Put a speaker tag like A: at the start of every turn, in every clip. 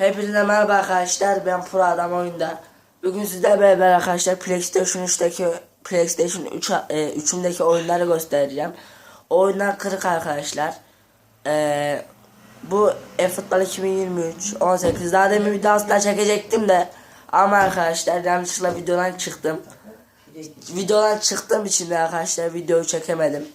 A: Hepinize merhaba arkadaşlar. Ben Pro Adam oyunda. Bugün sizlerle beraber arkadaşlar PlayStation 3'teki PlayStation 3 e, 3'ündeki oyunları göstereceğim. Oyunlar kırık arkadaşlar. E, bu eFootball 2023 18 daha demin video aslında çekecektim de ama arkadaşlar yanlışlıkla videodan çıktım. Videodan çıktığım için de arkadaşlar videoyu çekemedim.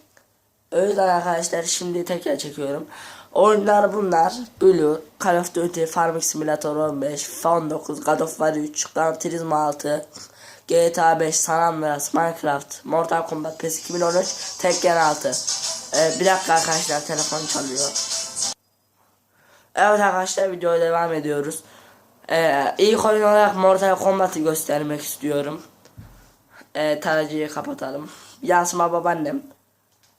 A: O yüzden arkadaşlar şimdi tekrar çekiyorum. Oyunlar bunlar. Blue, Call of Duty, Farming Simulator 15, FIFA 19, God of War 3, Gran Turismo 6, GTA 5, San Andreas, Minecraft, Mortal Kombat, PES 2013, Tekken 6. Ee, bir dakika arkadaşlar telefon çalıyor. Evet arkadaşlar videoya devam ediyoruz. Ee, ilk oyun olarak Mortal Kombat'ı göstermek istiyorum. Ee, tarayıcıyı kapatalım. Yansıma babaannem.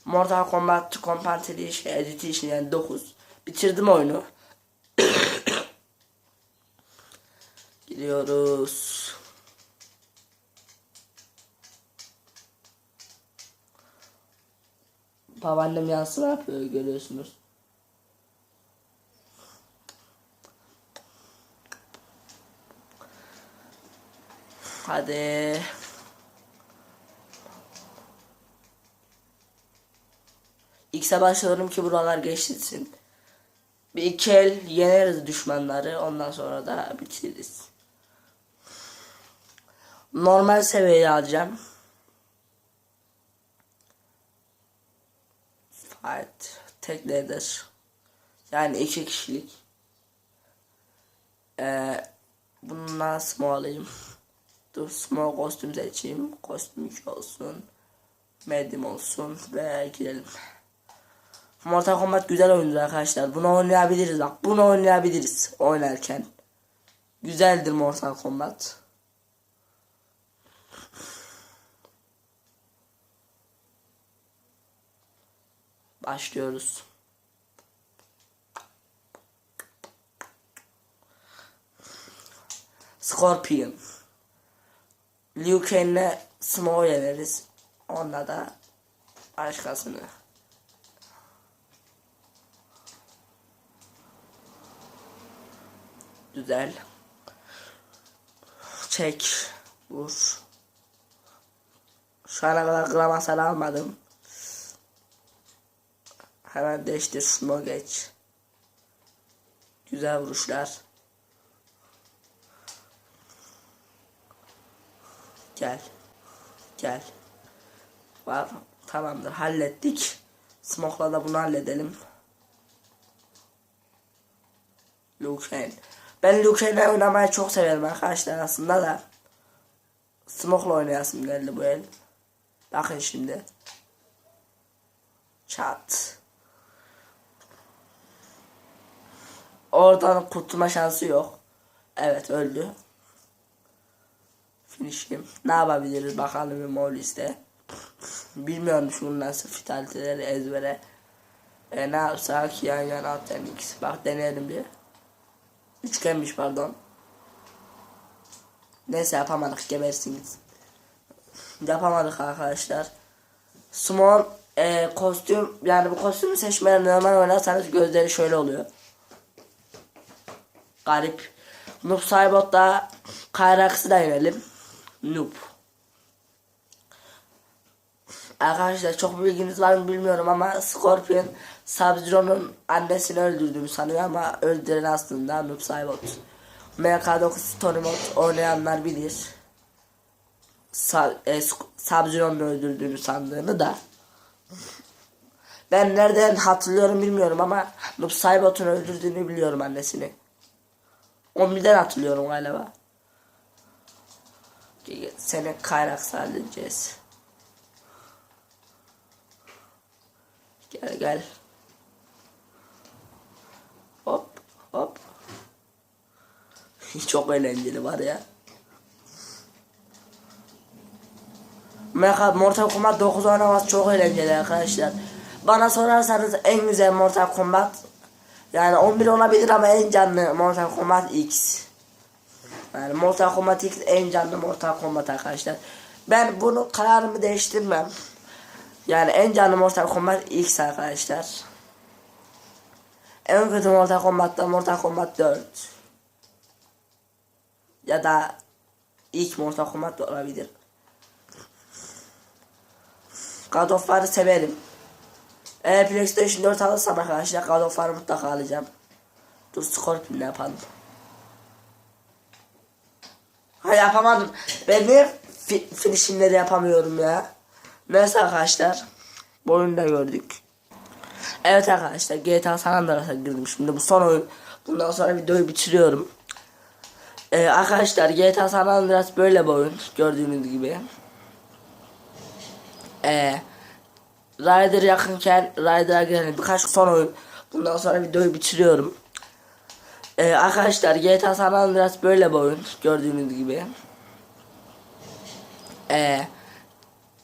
A: Mortal Kombat Competition Edition yani 9. Bitirdim oyunu. Gidiyoruz. Babaannem yansıma yapıyor görüyorsunuz. Hadi. X'e başlıyorum ki buralar geçilsin. Bir iki el yeneriz düşmanları. Ondan sonra da bitiririz. Normal seviyeyi alacağım. Fight. Teknedir. Yani iki kişilik. Ee, nasıl mı alayım? Dur small kostüm seçeyim. Kostüm 2 olsun. Medium olsun ve gidelim. Mortal Kombat güzel oyundur arkadaşlar. Bunu oynayabiliriz bak. Bunu oynayabiliriz oynarken. Güzeldir Mortal Kombat. Başlıyoruz. Scorpion. Liu Kang'le Smoke yeneriz. Onunla da başkasını. Güzel. Çek. Vur. Şu ana kadar gram almadım. Hemen değiştir. Smoke geç. Güzel vuruşlar. Gel. Gel. Var. Tamamdır. Hallettik. Smoke'la da bunu halledelim. Kang. Ben Liu Kang'le oynamayı çok severim arkadaşlar aslında da. Smoke'la oynayasım geldi bu el. Bakın şimdi. Çat. Oradan kurtulma şansı yok. Evet öldü. Finishim. Ne yapabiliriz bakalım bir Molis'te. Bilmiyorum şunun nasıl fitaliteleri ezbere. E, ne yapsak yan yana at MX. Bak deneyelim bir. Üçgenmiş pardon. Neyse yapamadık gebersiniz. Yapamadık arkadaşlar. Small e, kostüm yani bu kostümü seçmeden normal oynarsanız gözleri şöyle oluyor. Garip. Noob Saibot'ta Kayraks'ı da yenelim. Noob. Arkadaşlar çok bilginiz var mı bilmiyorum ama Scorpion Sub-Zero'nun annesini öldürdüğünü sanıyor ama öldüren aslında Noob Saibot. MK9 Tony Mod oynayanlar bilir. E, Sub-Zero'nun öldürdüğünü sandığını da. Ben nereden hatırlıyorum bilmiyorum ama Noob Saibot'un öldürdüğünü biliyorum annesini. 11'den hatırlıyorum galiba. Seni kaynak sağlayacağız. Gel gel. Hop hop. Çok eğlenceli var ya. Mecha Mortal Kombat 9 oynaması çok eğlenceli arkadaşlar. Bana sorarsanız en güzel Mortal Kombat yani 11 olabilir ama en canlı Mortal Kombat X. Yani Mortal Kombat X en canlı Mortal Kombat arkadaşlar. Ben bunu kararımı değiştirmem. Yani en canlı Mortal Kombat X arkadaşlar. En kötü Mortal Kombat'ta Mortal Kombat 4. Ya da ilk Mortal Kombat da olabilir. God of War'ı severim. Eğer PlayStation 4 alırsam arkadaşlar God of War'ı mutlaka alacağım. Dur Scorpion'la yapalım. Ha yapamadım. Ben niye fi finishingleri yapamıyorum ya? Neyse arkadaşlar. Bu oyunu da gördük. Evet arkadaşlar GTA San Andreas'a girdim şimdi bu son oyun. Bundan sonra videoyu bitiriyorum. Ee, arkadaşlar GTA San Andreas böyle bir oyun gördüğünüz gibi. Ee, Rider yakınken Rider'a girelim birkaç son oyun. Bundan sonra videoyu bitiriyorum. Ee, arkadaşlar GTA San Andreas böyle bir oyun gördüğünüz gibi. Ee,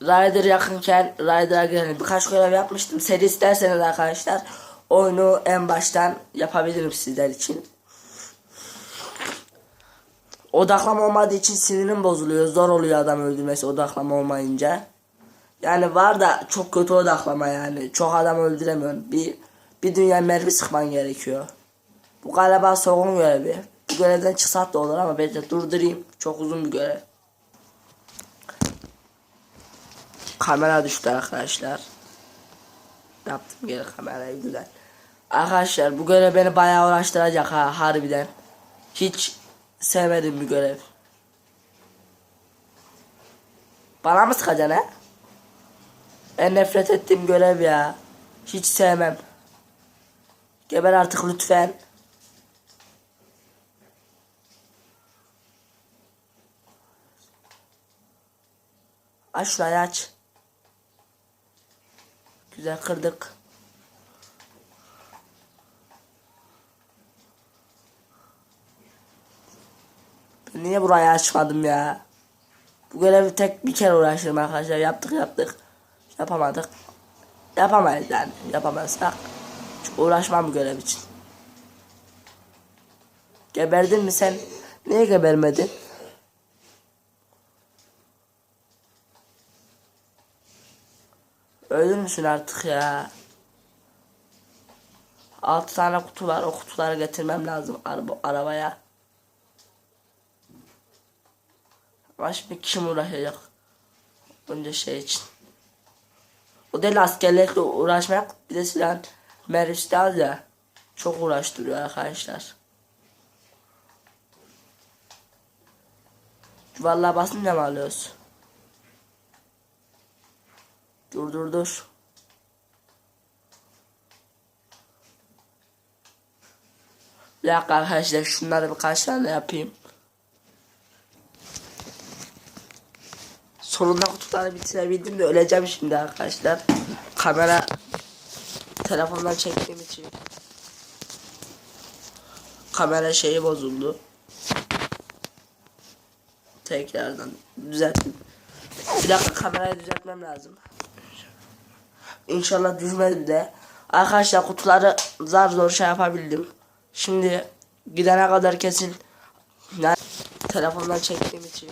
A: Rider yakınken Rider'a girelim. Birkaç görev yapmıştım. Seri isterseniz arkadaşlar oyunu en baştan yapabilirim sizler için. Odaklama olmadığı için sinirim bozuluyor. Zor oluyor adam öldürmesi odaklama olmayınca. Yani var da çok kötü odaklama yani. Çok adam öldüremiyorsun. Bir, bir dünya mermi sıkman gerekiyor. Bu galiba soğun görevi. Bu görevden çıksak da olur ama ben de durdurayım. Çok uzun bir görev. Kamera düştü arkadaşlar. Yaptım geri kamerayı güzel. Arkadaşlar bu görev beni bayağı uğraştıracak ha harbiden. Hiç sevmedim bir görev. Bana mı sıkacaksın ha? En nefret ettiğim görev ya. Hiç sevmem. Geber artık lütfen. Aç şurayı aç. Güzel kırdık. Niye burayı açmadım ya? Bu görevi tek bir kere uğraştım arkadaşlar. Yaptık yaptık. Yapamadık. Yapamayız yani. Yapamazsak. Hiç uğraşmam bu görev için. Geberdin mi sen? Niye gebermedin? Ölür müsün artık ya? Altı tane kutu var. O kutuları getirmem lazım araba, arabaya. Ama şimdi kim uğraşacak? Önce şey için. O değil askerlikle uğraşmak bir de silah mermisi az ya. Çok uğraştırıyor arkadaşlar. Vallahi basınca mı alıyoruz? Dur dur dur. Bir dakika arkadaşlar şunları birkaç tane yapayım. Sonunda kutuları bitirebildim de öleceğim şimdi arkadaşlar. Kamera telefondan çektiğim için kamera şeyi bozuldu. Tekrardan düzelttim. Bir dakika kamerayı düzeltmem lazım. İnşallah düşmedi de. Arkadaşlar kutuları zar zor şey yapabildim. Şimdi gidene kadar kesin telefondan çektiğim için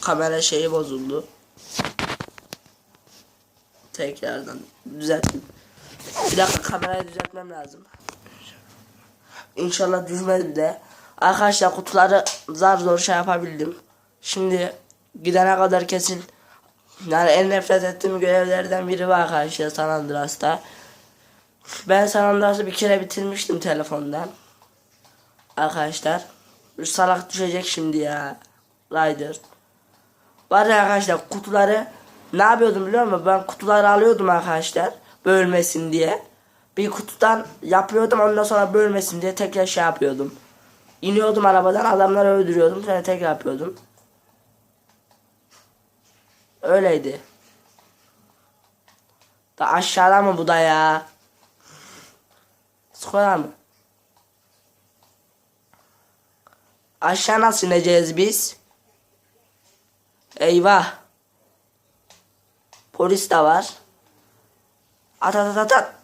A: kamera şeyi bozuldu. Tekrardan düzelttim. Bir dakika kamerayı düzeltmem lazım. İnşallah düşmedi de. Arkadaşlar kutuları zar zor şey yapabildim. Şimdi gidene kadar kesin yani en nefret ettiğim görevlerden biri var arkadaşlar San Andreas'ta. Ben San Andreas'ı bir kere bitirmiştim telefondan. Arkadaşlar. Bir salak düşecek şimdi ya. Rider. Var ya arkadaşlar kutuları ne yapıyordum biliyor musun? Ben kutuları alıyordum arkadaşlar. Bölmesin diye. Bir kutudan yapıyordum ondan sonra bölmesin diye tekrar şey yapıyordum. İniyordum arabadan adamları öldürüyordum sonra tekrar yapıyordum. Öyleydi. Da aşağıda mı bu da ya? Skola mı? Aşağı nasıl ineceğiz biz? Eyvah. Polis de var. At at at at.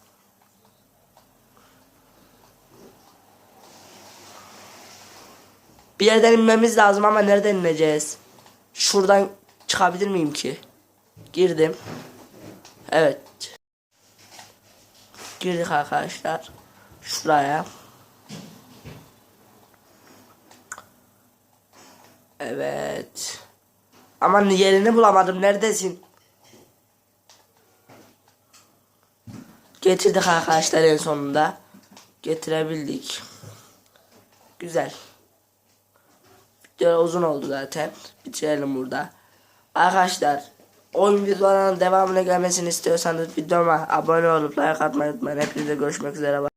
A: Bir yerden inmemiz lazım ama nereden ineceğiz? Şuradan çıkabilir miyim ki? Girdim. Evet. Girdik arkadaşlar. Şuraya. Evet. Aman yerini bulamadım. Neredesin? Getirdik arkadaşlar en sonunda. Getirebildik. Güzel. Video uzun oldu zaten. Bitirelim burada. Arkadaşlar oyun videolarının devamına gelmesini istiyorsanız videoma abone olup like atmayı unutmayın. Hepinize görüşmek üzere.